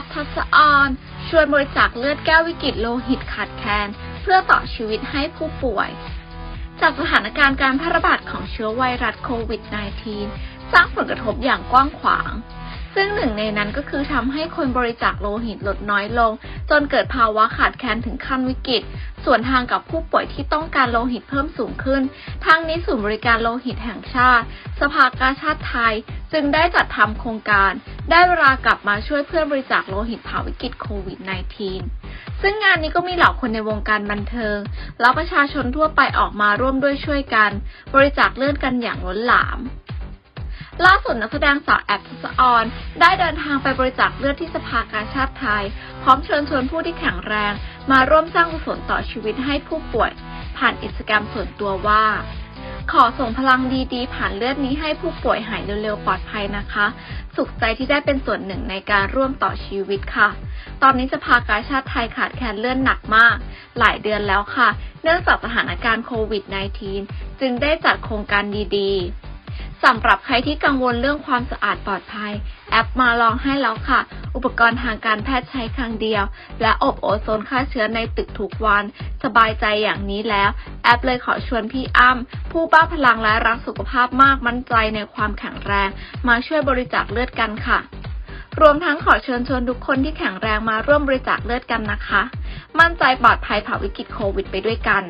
ปทัสออนชวนบริจาคเลือดแก้ววิกฤตโลหิตขาดแคลนเพื่อต่อชีวิตให้ผู้ป่วย จากสถานการณ์การแพร่ระบาดของเชื้อไวรัสโควิด -19 สร้างผลกระทบอย่างกว้างขวาง ซึ่งหนึ่งในนั้นก็คือทำให้คนบริจาคโลหิตลดน้อยลง จนเกิดภาวะขาดแคลนถึงขั้นวิกฤต ส่วนทางกับผู้ป่วยที่ต้องการโลหิตเพิ่มสูงขึ้นทางนี้ศูนย์บริการโลหิตแห่งชาติ สภากาชาติไทย จึงได้จัดทำโครงการ ได้เวลากลับมาช่วยเพื่อนบริจาคโลหิตผ่าวิกฤตโควิด -19 ซึ่งงานนี้ก็มีเหล่าคนในวงการบันเทิง และประชาชนทั่วไปออกมาร่วมด้วยช่วยกัน บริจาคเลือดกันอย่างล้นหลาม ล่าสุดนักแสดงสาวแอปทัศออน ได้เดินทางไปบริจาคเลือดที่สภากาชาติไทย พร้อมเชิญชวนผู้ที่แข็งแรง มาร่วมสร้างกุศลต่อชีวิตให้ผู้ป่วย ผ่านอินสตาแกรมส่วนตัวว่า ขอส่งพลังดีๆ ผ่านเลือดนี้ให้ผู้ป่วยหายเร็วๆ ปลอดภัยนะคะ สุขใจที่ได้เป็นส่วนหนึ่งในการร่วมต่อชีวิตค่ะ ตอนนี้สภากาชาติไทยขาดแคลนเลือดหนักมาก หลายเดือนแล้วค่ะ เนื่องจากสถานการณ์โควิด -19 จึงได้จัดโครงการดีๆ สำหรับใครที่กังวลเรื่องความสะอาดปลอดภัย แอปมาลองให้แล้วค่ะ อุปกรณ์ทางการแพทย์ใช้ครั้งเดียว และอบโอโซนฆ่าเชื้อในตึกทุกวัน สบายใจอย่างนี้แล้ว แอปเลยขอชวนพี่อ้ำผู้บ้าพลังและรักสุขภาพมากมั่นใจในความแข็งแรง มาช่วยบริจาคเลือดกันค่ะรวมทั้งขอเชิญชวนทุกคนที่แข็งแรงมาร่วมบริจาคเลือดกันนะคะ มั่นใจปลอดภัยผ่าวิกฤตโควิดไปด้วยกัน